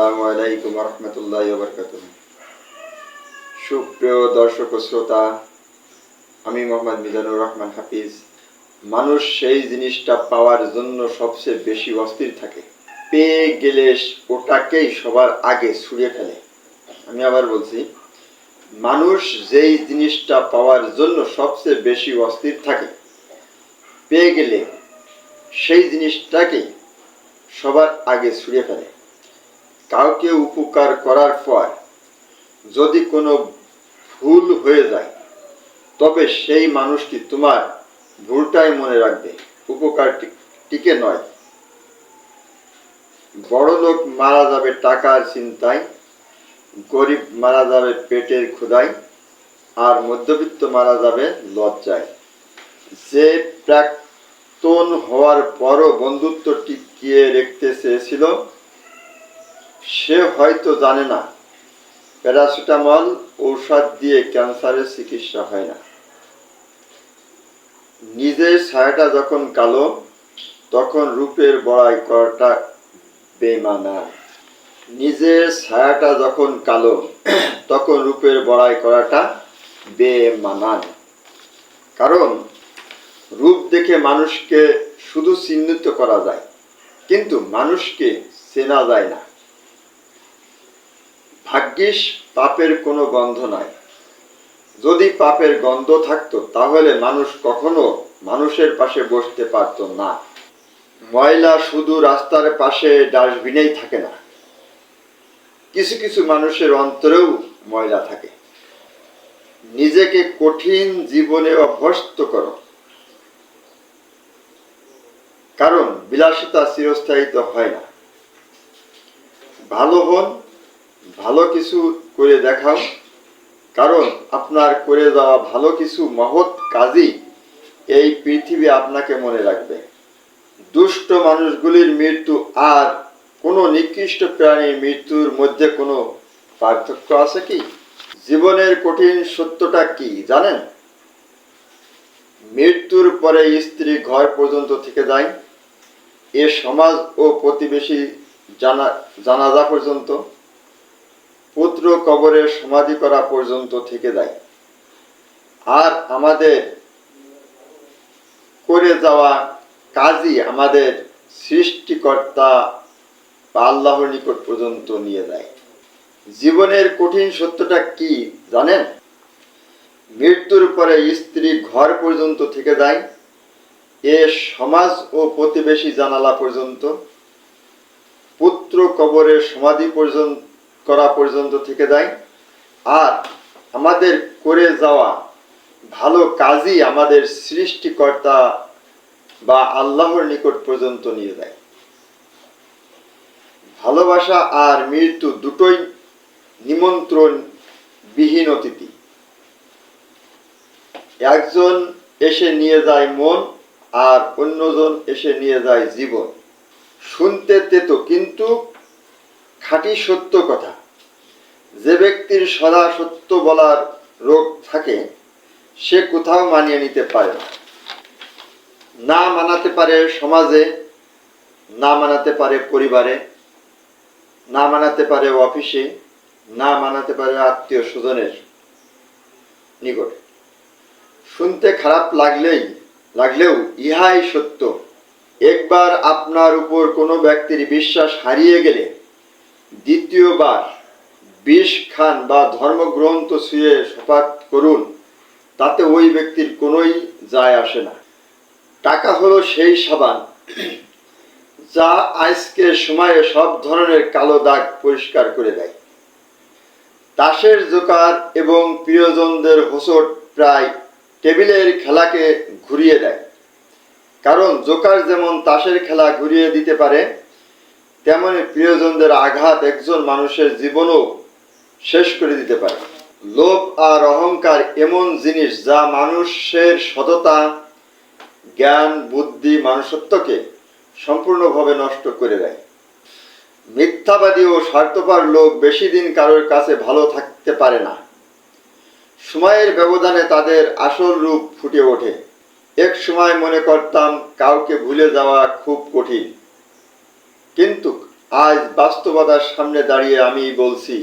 আসসালামু রহমতুল্লাহ বরকাত সুপ্রিয় দর্শক শ্রোতা, আমি মোহাম্মদ মিজানুর রহমান হাফিজ। মানুষ সেই জিনিসটা পাওয়ার জন্য সবচেয়ে বেশি অস্থির থাকে। পেয়ে গেলে ওটাকেই সবার আগে ছুঁড়ে ফেলে। আমি আবার বলছি, মানুষ যেই জিনিসটা পাওয়ার জন্য সবচেয়ে বেশি অস্থির থাকে, পেয়ে গেলে সেই জিনিসটাকেই সবার আগে ছুঁড়ে ফেলে। কাউকে উপকার করার পর যদি কোনো ভুল হয়ে যায়, তবে সেই মানুষটি তোমার ভুলটাই মনে রাখবে। উপকারটিকে নয়। বড় লোক মারা যাবে টাকার চিন্তায়, গরিব মারা যাবে পেটের ক্ষুদায় আর মধ্যবিত্ত মারা যাবে লজ্জায়। যে প্রাক্তন হওয়ার পরও বন্ধুত্ব টিকিয়ে রেখতে চেয়েছিল সে হয়তো জানে না। প্যারাসিটামল ঔষধ দিয়ে ক্যান্সারের চিকিৎসা হয় না। নিজের ছায়াটা যখন কালো, তখন রূপের বড়াই করাটা বেমানা। নিজের ছায়াটা যখন কালো, তখন রূপের বড়াই করাটা বেমানান কারণ, রূপ দেখে মানুষকে শুধু চিহ্নিত করা যায়, কিন্তু মানুষকে চেনা যায় না। ভাগ্যিস পাপের কোনো গন্ধ নাই। যদি পাপের গন্ধ থাকতো, তাহলে মানুষ কখনো মানুষের পাশে বসতে পারত না। ময়লা শুধু রাস্তার পাশে ডাস্টবিনেই থাকে না। কিছু কিছু মানুষের অন্তরেও ময়লা থাকে। নিজেকে কঠিন জীবনে অভ্যস্ত করো। কারণ বিলাসিতা চিরস্থায়িত হয় না। ভালো হন ভালো কিছু করে দেখাও। কারণ আপনার করে যাওয়া ভালো কিছু মহৎ কাজই এই পৃথিবী আপনাকে মনে রাখবে। দুষ্ট মানুষগুলির মৃত্যু আর কোনো নিকৃষ্ট প্রাণীর মৃত্যুর মধ্যে কোনো পার্থক্য আছে কি? জীবনের কঠিন সত্যটা কি, জানেন? মৃত্যুর পরে স্ত্রী ঘর পর্যন্ত থেকে যায়। এ সমাজ ও প্রতিবেশী জানা জানাজা পর্যন্ত। পুত্র কবরে সমাধি করা পর্যন্ত থেকে যায়। আর আমাদের করে যাওয়া কাজই আমাদের সৃষ্টিকর্তা বা আল্লাহর নিকট পর্যন্ত নিয়ে যায়। জীবনের কঠিন সত্যটা কি জানেন? মৃত্যুর পরে স্ত্রী ঘর পর্যন্ত থেকে যায়, এ সমাজ ও প্রতিবেশী জানালা পর্যন্ত, পুত্র কবরের সমাধি পর্যন্ত করা পর্যন্ত থেকে যায়। আর আমাদের করে যাওয়া ভালো কাজই আমাদের সৃষ্টিকর্তা বা আল্লাহর নিকট পর্যন্ত নিয়ে যায়। ভালোবাসা আর মৃত্যু দুটোই নিমন্ত্রণ বিহীন অতিথি। একজন এসে নিয়ে যায় মন আর অন্যজন এসে নিয়ে যায় জীবন। শুনতে তেতো, কিন্তু খাঁটি সত্য কথা। যে ব্যক্তির সদা সত্য বলার রোগ থাকে, সে কোথাও মানিয়ে নিতে পারে না। না মানাতে পারে সমাজে, না মানাতে পারে পরিবারে, না মানাতে পারে অফিসে, না মানাতে পারে আত্মীয় স্বজনের নিকটে। শুনতে খারাপ লাগলেই, লাগলেও ইহাই সত্য। একবার আপনার উপর কোনো ব্যক্তির বিশ্বাস হারিয়ে গেলে দ্বিতীয়বার বিষ খান বা ধর্মগ্রন্থ ছুঁয়ে শপাত করুন, তাতে ওই ব্যক্তির কোনোই যায় আসে না। টাকা হলো সেই সাবান যা আজকের সময়ে সব ধরনের কালো দাগ পরিষ্কার করে দেয়। তাসের জোকার এবং প্রিয়জনদের হোসট প্রায় টেবিলের খেলাকে ঘুরিয়ে দেয়। কারণ জোকার যেমন তাসের খেলা ঘুরিয়ে দিতে পারে তেমনি প্রিয়জনদের আঘাত একজন মানুষের জীবনও শেষ করে দিতে পারে। লোভ আর অহংকার এমন জিনিস যা মানুষের সততা, জ্ঞান, বুদ্ধি, মানুষত্বকে সম্পূর্ণভাবে নষ্ট করে দেয়। মিথ্যাবাদী ও স্বার্থপর লোক বেশি দিন কারোর কাছে ভালো থাকতে পারে না। সময়ের ব্যবধানে তাদের আসল রূপ ফুটে ওঠে। এক সময় মনে করতাম কাউকে ভুলে যাওয়া খুব কঠিন। কিন্তু আজ বাস্তবতার সামনে দাঁড়িয়ে আমি বলছি,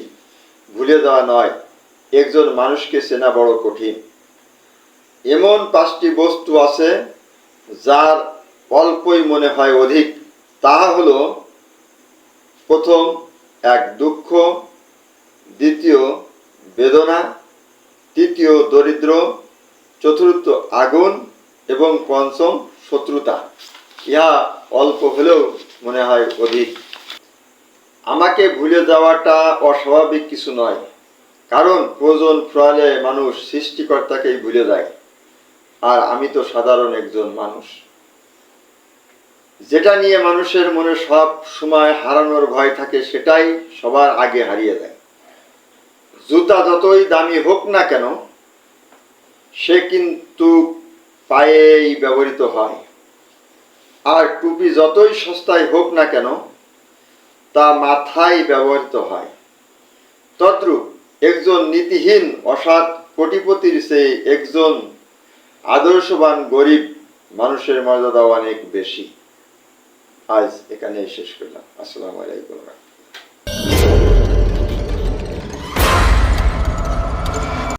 ভুলে যাওয়া নয়, একজন মানুষকে চেনা বড় কঠিন। এমন পাঁচটি বস্তু আছে, যার অল্পই মনে হয় অধিক। তাহা হলো, প্রথম, এক দুঃখ, দ্বিতীয়, বেদনা, তৃতীয়, দরিদ্র, চতুর্থ, আগুন, এবং পঞ্চম, শত্রুতা। ইহা অল্প হলেও মনে হয় অধিক। আমাকে ভুলে যাওয়াটা অস্বাভাবিক কিছু নয়, কারণ প্রয়োজন ফলে মানুষ সৃষ্টিকর্তাকেই ভুলে যায়, আর আমি তো সাধারণ একজন মানুষ। যেটা নিয়ে মানুষের মনে সব সময় হারানোর ভয় থাকে, সেটাই সবার আগে হারিয়ে দেয় জুতা যতই দামি হোক না কেন, সে কিন্তু পায়েই ব্যবহৃত হয়। আর টুপি যতই সস্তায় হোক না কেন, তা মাথায় ব্যবহৃত হয়। তদ্রূপ একজন নীতিহীন অসাৎ কোটিপতির চেয়ে একজন আদর্শবান, গরিব মানুষের মর্যাদা অনেক বেশি। আজ এখানেই শেষ করলাম। আসসালামু আলাইকুম।